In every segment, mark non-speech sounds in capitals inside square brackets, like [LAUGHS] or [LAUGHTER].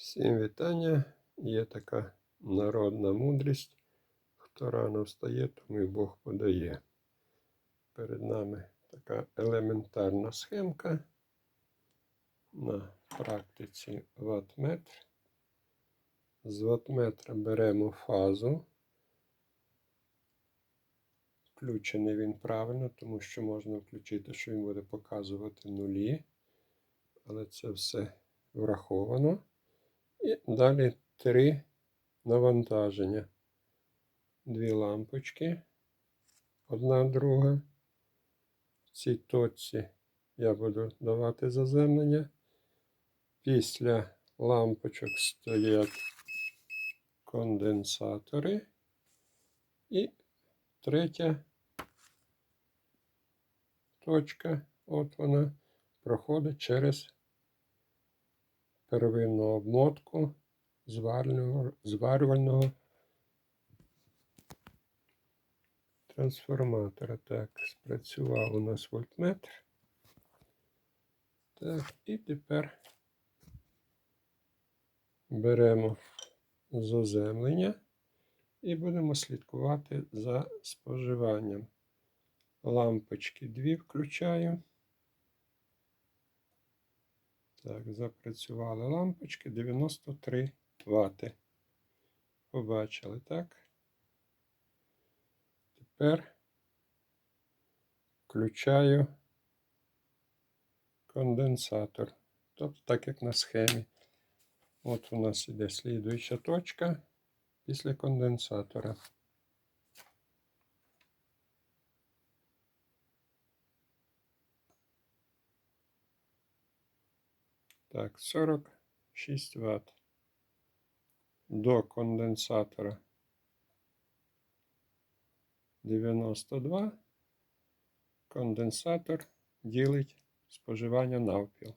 Всім вітання. Є така народна мудрість. Хто рано встає, тому і Бог подає. Перед нами така елементарна схемка на практиці ватметр. З ватметра беремо фазу. Включений він правильно, тому що можна включити, що він буде показувати нулі. Але це все враховано. І далі три навантаження. Дві лампочки. Одна друга. В цій точці я буду давати заземлення. Після лампочок стоять конденсатори. І третя точка, от вона, проходить через первинну обмотку зварювального, зварювального трансформатора. Так, спрацював у нас вольтметр. Так, і тепер беремо заземлення і будемо слідкувати за споживанням. Лампочки дві включаю. Так, запрацювали лампочки 93 Вт. Побачили, так? Тепер включаю конденсатор. Тобто, так як на схемі. От у нас іде слідуюча точка після конденсатора. Так, 46 Вт. До конденсатора 92. Конденсатор ділить споживання навпіл.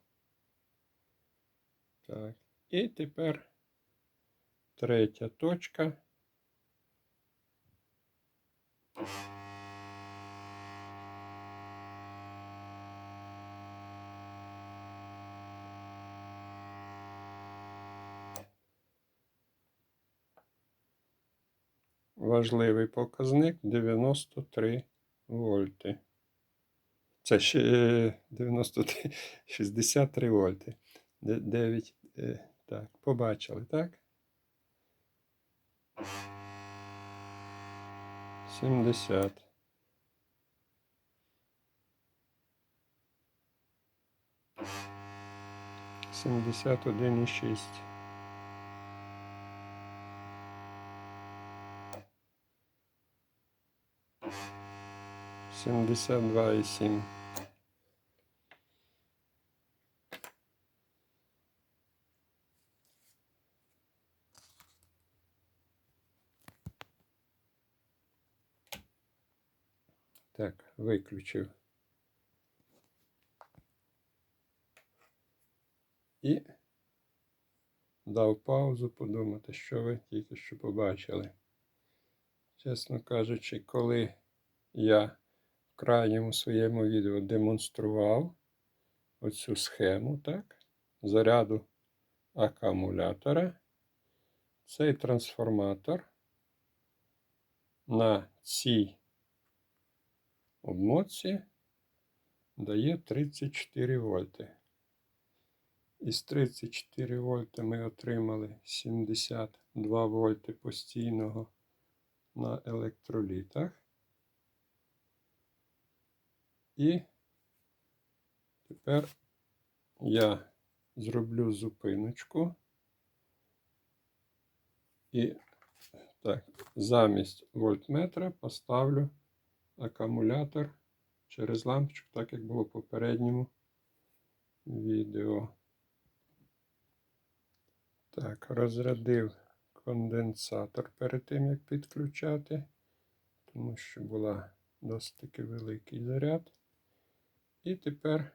Так, і тепер третя точка. Важливий показник 93 вольти. Це ще е, 93, 63 [LAUGHS] вольти. 9. Так, побачили, так? 70. Сімдесят один і шість. Сімдесят два і сім. Так, виключив. І дав паузу подумати, що ви тільки що побачили. Чесно кажучи, коли я крайньому своєму відео демонстрував оцю схему, так, заряду акумулятора, цей трансформатор на цій обмотці дає 34 вольти. Із 34 вольти ми отримали 72 вольти постійного на електролітах. І тепер я зроблю зупиночку і так, замість вольтметра поставлю акумулятор через лампочку, так як було в попередньому відео. Так, розрядив конденсатор перед тим, як підключати, тому що була досить таки великий заряд. І тепер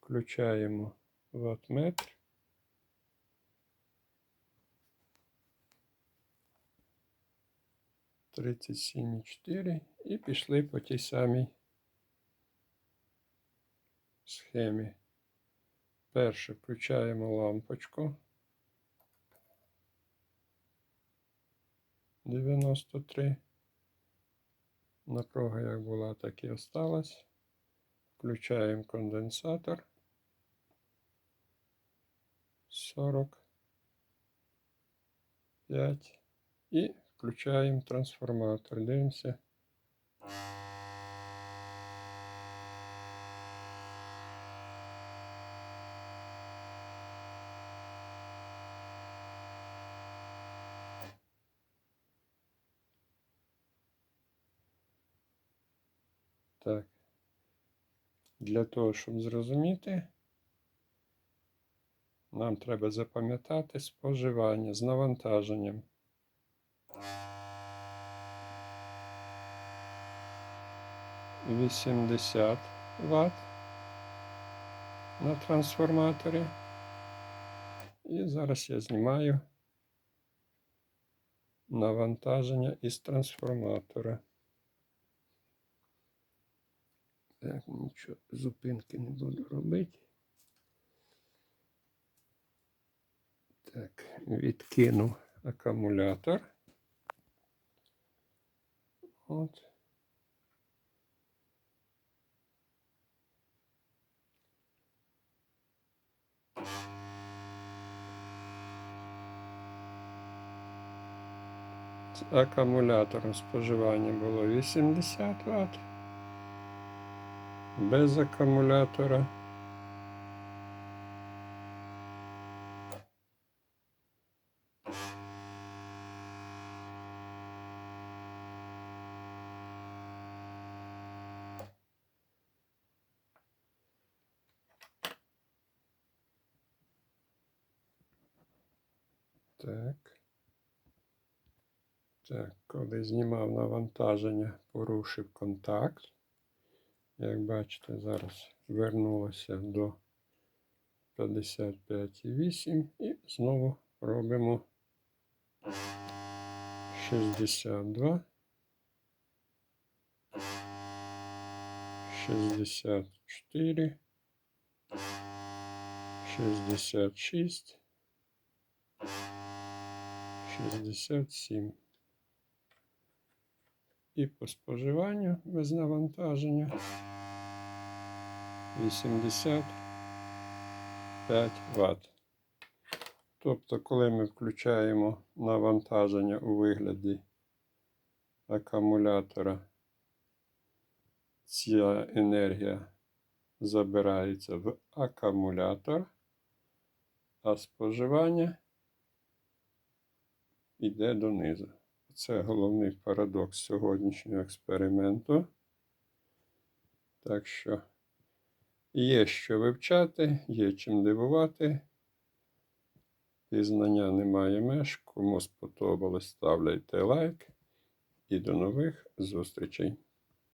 включаємо ватметр. Тридцять сім чотири і пішли по тій самій схемі. Перше включаємо лампочку. 93. Напруга як була, так і осталась. Включаємо конденсатор. 45. І включаємо трансформатор. Дивимося. Так. Для того, щоб зрозуміти, нам треба запам'ятати споживання з навантаженням. Вісімдесят Вт на трансформаторі. І зараз я знімаю навантаження із трансформатора. Так, нічого, зупинки не буду робити. Так, відкину акумулятор. От. Акумулятором споживання було 80 Вт. Без акумулятора. Так. Так, коли знімав навантаження, порушив контакт. Як бачите, зараз вернулося до 55,8 і знову робимо 62, 64, 66, 67. І по споживанню без навантаження 85 Вт. Тобто, коли ми включаємо навантаження у вигляді акумулятора, ця енергія забирається в акумулятор, а споживання йде донизу. Це головний парадокс сьогоднішнього експерименту. Так що є що вивчати, є чим дивувати. Пізнання немає меж. Кому сподобалось, ставляйте лайк. І до нових зустрічей!